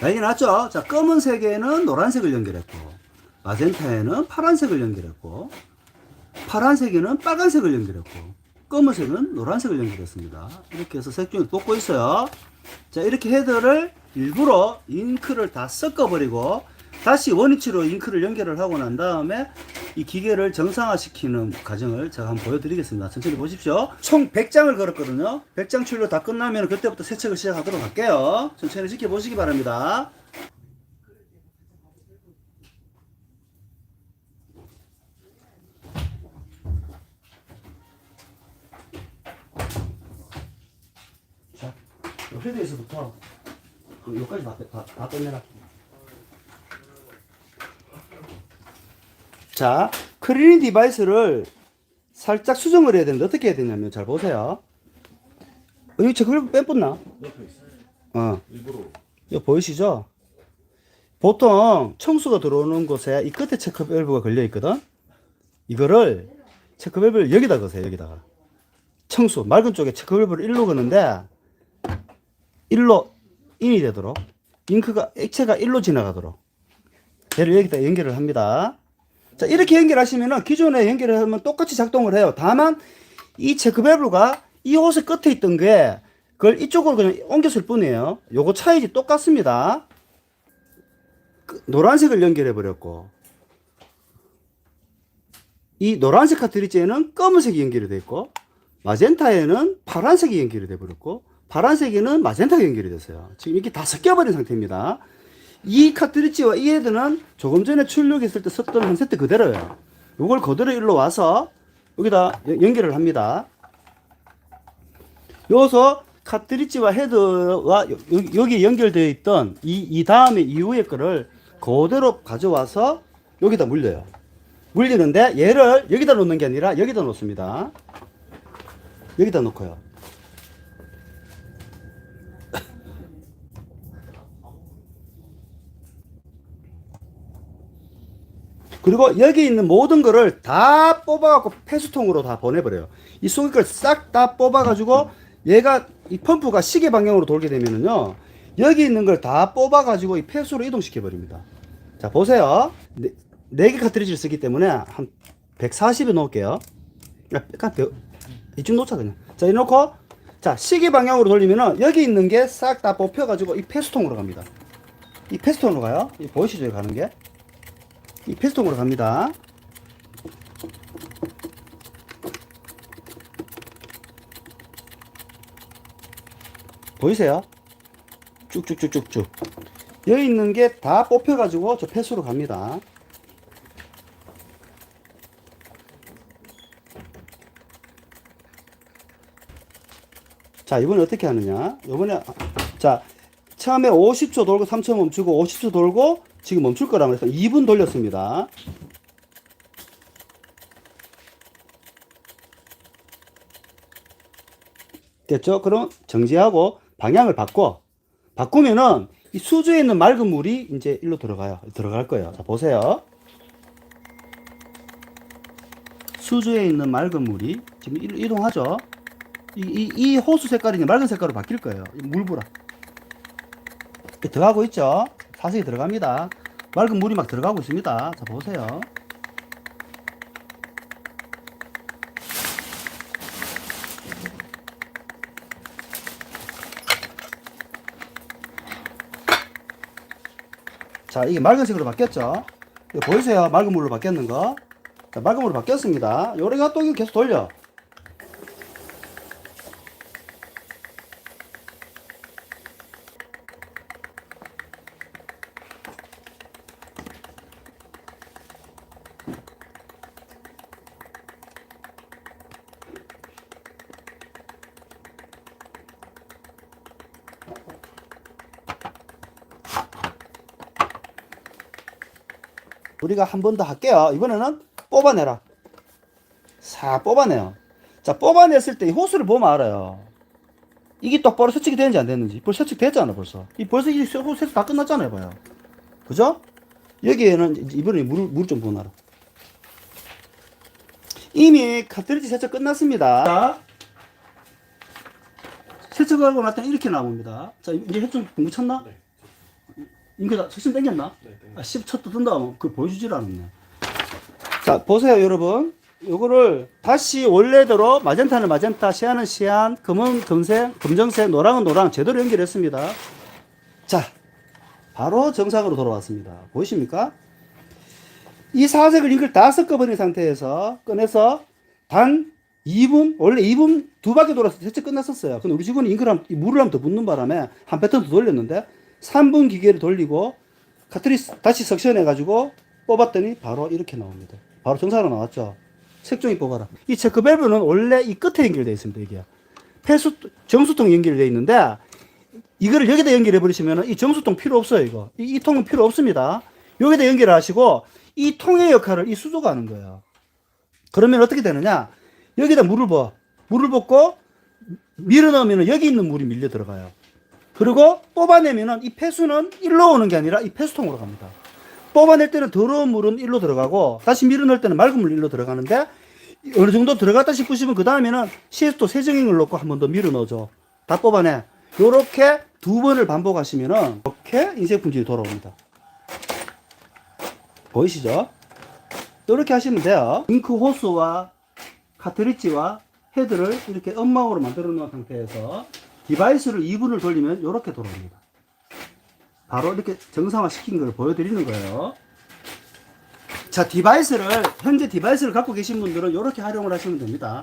난리 났죠? 자, 검은색에는 노란색을 연결했고, 마젠타에는 파란색을 연결했고, 파란색에는 빨간색을 연결했고, 검은색은 노란색을 연결했습니다. 이렇게 해서 색종이 뽑고 있어요. 자, 이렇게 헤더를 일부러 잉크를 다 섞어버리고, 다시 원위치로 잉크를 연결을 하고 난 다음에 이 기계를 정상화시키는 과정을 제가 한번 보여드리겠습니다. 천천히 보십시오. 총 100장을 걸었거든요. 100장 출력 다 끝나면 그때부터 세척을 시작하도록 할게요. 천천히 지켜보시기 바랍니다. 자, 요 헤드에서부터 그 여기까지 다, 다, 다 끝내라. 자, 크리닝 디바이스를 살짝 수정을 해야 되는데 어떻게 해야 되냐면 잘 보세요. 어, 여기 체크밸브 빼붙나? 옆에 있어. 어, 일부러. 이거 보이시죠? 보통 청수가 들어오는 곳에 이 끝에 체크 밸브가 걸려 있거든. 이거를 체크 밸브를 여기다 거세요. 여기다가 청수 맑은 쪽에 체크 밸브를 일로 거는데 일로 인이 되도록 잉크가 액체가 일로 지나가도록 얘를 여기다 연결을 합니다. 자 이렇게 연결하시면은 기존에 연결을 하면 똑같이 작동을 해요. 다만 이 체크밸브가 이 호스 끝에 있던 게 그걸 이쪽으로 그냥 옮겼을 뿐이에요. 요거 차이지 똑같습니다. 그 노란색을 연결해 버렸고 이 노란색 카트리지에는 검은색이 연결이 돼 있고 마젠타에는 파란색이 연결이 돼 버렸고 파란색에는 마젠타가 연결이 됐어요. 지금 이렇게 다 섞여 버린 상태입니다. 이 카트리지와 이 헤드는 조금 전에 출력했을 때 썼던 한 세트 그대로예요. 이걸 그대로 일로 와서 여기다 연- 연결을 합니다. 여기서 카트리지와 헤드와 여기 연결되어 있던 이, 이 다음에 이후의 거를 그대로 가져와서 여기다 물려요. 물리는데 얘를 여기다 놓는 게 아니라 여기다 놓습니다. 여기다 놓고요. 그리고 여기 있는 모든 거를 다 뽑아갖고 폐수통으로 다 보내버려요. 이 속에 걸싹 다 뽑아가지고 얘가 이 펌프가 시계 방향으로 돌게 되면은요 여기 있는 걸 다 뽑아가지고 이 폐수로 이동시켜 버립니다. 자 보세요. 네, 네개 카트리지를 쓰기 때문에 한 140에 놓을게요. 야, 약간 배- 이쯤 놓자 그냥. 자 이놓고 자 시계 방향으로 돌리면은 여기 있는 게 싹 다 뽑혀가지고 이 폐수통으로 갑니다. 이 폐수통으로 가요. 이 보이시죠? 가는 게. 이 폐수통으로 갑니다. 보이세요? 쭉쭉쭉쭉쭉. 여기 있는 게 다 뽑혀가지고 저 폐수로 갑니다. 자, 이번에 어떻게 하느냐? 이번에, 자, 처음에 50초 돌고 3초 멈추고 50초 돌고 지금 멈출 거라고 해서 2분 돌렸습니다. 됐죠? 그럼 정지하고 방향을 바꿔. 바꾸면은 이 수조에 있는 맑은 물이 이제 일로 들어가요. 들어갈 거예요. 자, 보세요. 수조에 있는 맑은 물이 지금 일- 이동하죠? 이, 이, 이 호수 색깔이 이제 맑은 색깔로 바뀔 거예요. 이 물보라. 들어가고 있죠? 사색이 들어갑니다. 맑은 물이 막 들어가고 있습니다. 자, 보세요. 자, 이게 맑은 색으로 바뀌었죠? 보이세요? 맑은 물로 바뀌었는 거. 자, 맑은 물로 바뀌었습니다. 요래가 또 계속 돌려. 우리가 한 번 더 할게요. 이번에는 뽑아내라. 사 뽑아내요. 자, 뽑아냈을 때 이 호수를 보면 알아요. 이게 똑바로 세척이 되는지 안 됐는지. 벌써 세척 됐잖아, 벌써. 이 벌써 이 호수 세척 다 끝났잖아요, 봐요. 그죠? 여기에는 이번에 물을, 물을 좀 부어놔라. 이미 카트리지 세척 끝났습니다. 자, 세척하고 났더니 이렇게 나옵니다. 자, 이제 해좀 묻혔나? 네. 잉크다 실신 땡겼나? 네, 네. 아, 10초 뜬다 하면 그 보여주질 않았네. 자, 보세요, 여러분. 요거를 다시 원래대로 마젠타는 마젠타, 시안은 시안, 금은 금색, 검정색, 노랑은 노랑 제대로 연결했습니다. 자, 바로 정상으로 돌아왔습니다. 보이십니까? 이 사색을 잉크를 다 섞어버린 상태에서 꺼내서 단 2분, 원래 2분 두 바퀴 돌아서 대체 끝났었어요. 근데 우리 직원이 잉크를 한, 이 물을 한번더 붓는 바람에 한 패턴 더 돌렸는데 3분 기계를 돌리고 카트리스 다시 석션해 가지고 뽑았더니 바로 이렇게 나옵니다. 바로 정상으로 나왔죠. 색종이 뽑아라. 이 체크 밸브는 원래 이 끝에 연결되어 있습니다. 이게 폐수 정수통 연결되어 있는데 이거를 여기다 연결해 버리시면 이 정수통 필요 없어요. 이거 이, 이 통은 필요 없습니다. 여기다 연결하시고 이 통의 역할을 이 수조가 하는 거예요. 그러면 어떻게 되느냐? 여기다 물을 부어. 물을 붓고 밀어 넣으면 여기 있는 물이 밀려 들어가요. 그리고 뽑아내면은 이 폐수는 일로 오는 게 아니라 이 폐수통으로 갑니다. 뽑아낼 때는 더러운 물은 일로 들어가고 다시 밀어 넣을 때는 맑은 물 일로 들어가는데 어느 정도 들어갔다 싶으시면 그 다음에는 시에스도 세정액을 넣고 한 번 더 밀어 넣어줘. 다 뽑아내. 요렇게 두 번을 반복하시면은 이렇게 인쇄 품질이 돌아옵니다. 보이시죠? 이렇게 하시면 돼요. 잉크 호스와 카트리지와 헤드를 이렇게 엉망으로 만들어 놓은 상태에서 디바이스를 2분을 돌리면 이렇게 돌아옵니다. 바로 이렇게 정상화 시킨 걸 보여드리는 거예요. 자, 디바이스를, 현재 디바이스를 갖고 계신 분들은 이렇게 활용을 하시면 됩니다.